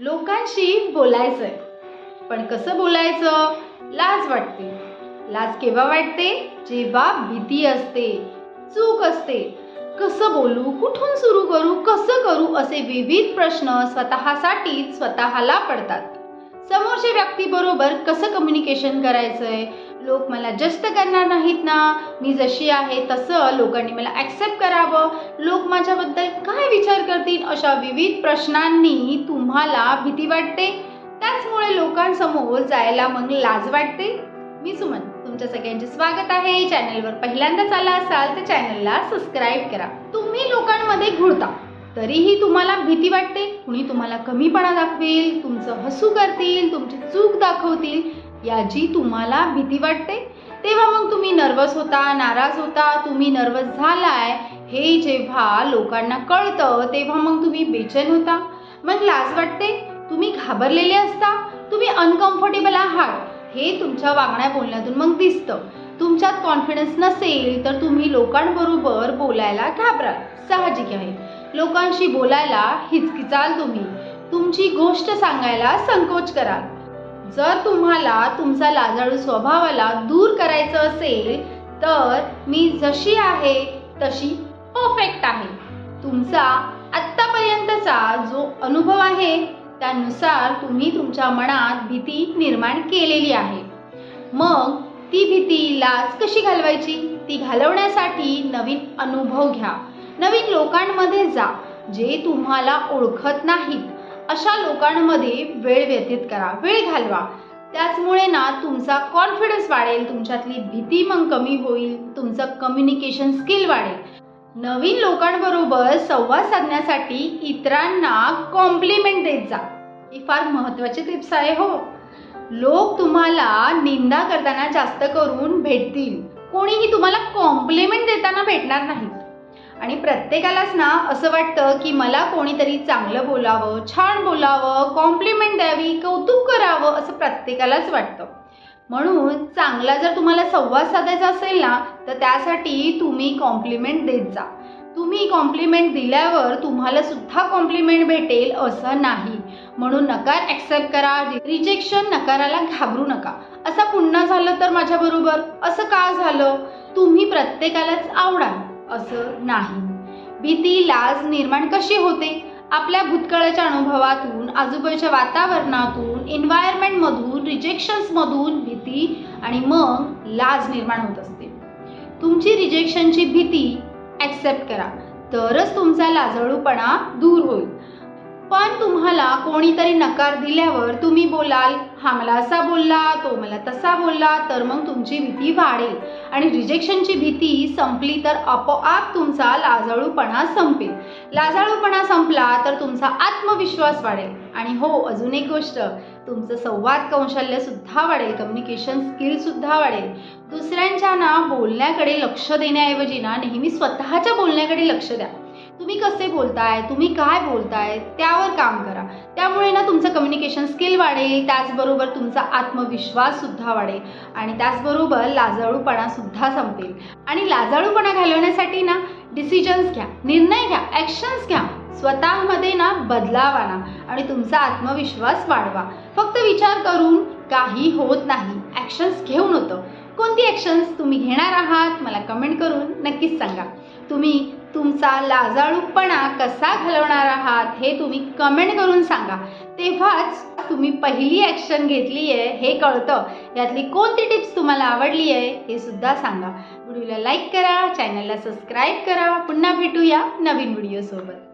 लोकांशी बोलायचंय. पण कसं बोलायचं? लाज वाटते. लाज केव्हा वाटते? जेव्हा भीती असते. चूक असते. कसं बोलू? कुठून सुरू करू? कसं करू? असे विविध प्रश्न स्वतःसाठीच स्वतःला पडतात. समोरच्या व्यक्तीबरोबर कसं कम्युनिकेशन करायचं आहे लोक मला जस्त करणार नाहीत ना. मी जशी आहे तसं लोकांनी मला ॲक्सेप्ट करावं. लोक माझ्याबद्दल काय विचार करतील अशा विविध प्रश्नांनी तुम्हाला भीती वाटते? त्याचमुळे लोकांसमोर जायला मग लाज वाटते? मी सुमन तुमच्या सगळ्यांचे स्वागत आहे. चॅनलवर पहिल्यांदाच आला असाल तर चॅनलला सबस्क्राईब करा. तुम्ही लोकांमध्ये घुळता. तरीही तुम्हाला भीती वाटते कुणी तुम्हाला कमीपणा दाखवेल तुमचं हसू करतील तुमची चूक दाखवतील याची तुम्हाला भीती वाटते. तेव्हा मग तुम्ही नर्वस होता नाराज होता तुम्ही नर्वस झालाय हे जेव्हा लोकांना कळतं तेव्हा मग तुम्ही बेचैन होता. मग लाज वाटते तुम्ही घाबरलेले असता तुम्ही अनकम्फर्टेबल आहात हे तुमच्या वागण्या बोलण्यातून मग दिसतं. तुमच्यात कॉन्फिडन्स नसेल तर तुम्ही लोकांबरोबर बोलायला घाबराल साहजिक आहे. लोकांशी बोलायला हिचकिचाल तुम्ही. तुमची गोष्ट सांगायला संकोच कराल जर तुम्हाला तुमचा लाजाळू स्वभावाला दूर करायचं असेल तर मी जशी आहे तशी परफेक्ट आहे. तुमचा आत्तापर्यंतचा जो अनुभव आहे त्यानुसार तुम्ही तुमच्या मनात भीती निर्माण केलेली आहे. मग ती भीती लाज कशी घालवायची? ती घालवण्यासाठी नवीन अनुभव घ्या. नवीन लोकांमध्ये जा जे तुम्हाला ओळखत नाहीत अशा लोकांमध्ये वेळ व्यतीत करा वेळ घालवा. त्याचमुळे ना तुमचा कॉन्फिडन्स वाढेल तुमच्यातली भीती मग कमी होईल तुमचं कम्युनिकेशन स्किल वाढेल. नवीन लोकांबरोबर संवाद साधण्यासाठी इतरांना कॉम्प्लिमेंट देत जा. ही फार महत्त्वाची टिप्स आहे हो. लोक तुम्हाला निंदा करताना जास्त करून भेटतील. कोणीही तुम्हाला कॉम्प्लिमेंट देताना भेटणार नाहीत. आणि प्रत्येकालाच ना असं वाटतं की मला कोणीतरी चांगलं बोलावं छान बोलावं कॉम्प्लिमेंट द्यावी कौतुक करावं असं प्रत्येकालाच वाटतं. म्हणून चांगला जर तुम्हाला संवाद साधायचा असेल ना तर त्यासाठी तुम्ही कॉम्प्लिमेंट देत जा. तुम्ही कॉम्प्लिमेंट दिल्यावर तुम्हाला सुद्धा कॉम्प्लिमेंट भेटेल असं नाही. म्हणून नकार ॲक्सेप्ट करा रिजेक्शन नकाराला घाबरू नका. असं पुन्हा झालं तर माझ्याबरोबर? असं का झालं? तुम्ही प्रत्येकालाच आवडाल. असं नाही. भीती लाज निर्माण कशी होते? आपल्या भूतकाळाच्या अनुभवातून आजूबाजूच्या वातावरणातून एन्व्हायरमेंटमधून रिजेक्शन्समधून भीती आणि मग लाज निर्माण होत असते. तुमची रिजेक्शनची भीती ॲक्सेप्ट करा. तरच तुमचा लाजळूपणा दूर होईल. पण तुम्हाला कोणीतरी नकार दिल्यावर तुम्ही बोलाल हा मला असा बोलला तो मला तसा बोलला तर मग तुमची भीती वाढेल. आणि रिजेक्शनची भीती संपली तर आपोआप तुमचा लाजाळूपणा संपेल. लाजाळूपणा संपला तर तुमचा आत्मविश्वास वाढेल. आणि हो अजून एक गोष्ट तुमचं संवाद कौशल्य सुद्धा वाढेल कम्युनिकेशन स्किल सुद्धा वाढेल. दुसऱ्यांच्या ना बोलण्याकडे लक्ष देण्याऐवजी ना नेहमी स्वतःच्या बोलण्याकडे लक्ष द्या. तुम्ही कसे बोलताय तुम्ही काय बोलताय त्यावर काम करा. त्यामुळे ना तुमचं कम्युनिकेशन स्किल वाढेल त्याचबरोबर तुमचा आत्मविश्वास सुद्धा वाढेल आणि त्याचबरोबर लाजाळूपणा सुद्धा संपेल. आणि लाजाळूपणा घालवण्यासाठी ना डिसिजन्स घ्या निर्णय घ्या ॲक्शन्स घ्या. स्वतःमध्ये ना बदलाव आणा आणि तुमचा आत्मविश्वास वाढवा. फक्त विचार करून काही होत नाही. ॲक्शन्स घेऊन होतं. कोणती ॲक्शन्स तुम्ही घेणार आहात? मला कमेंट नक्कीच सांगा. तुम्ही तुमचा लाजाळूपणा कसा घालवणार आहात हे तुम्ही कमेंट करून सांगा. तेव्हाच तुम्ही पहिली ॲक्शन घेतली आहे हे कळतं. यातली कोणती टिप्स तुम्हाला आवडली आहे हे सुद्धा सांगा. व्हिडिओला लाईक करा चॅनलला सबस्क्राईब करा. पुन्हा भेटूया नवीन व्हिडिओसोबत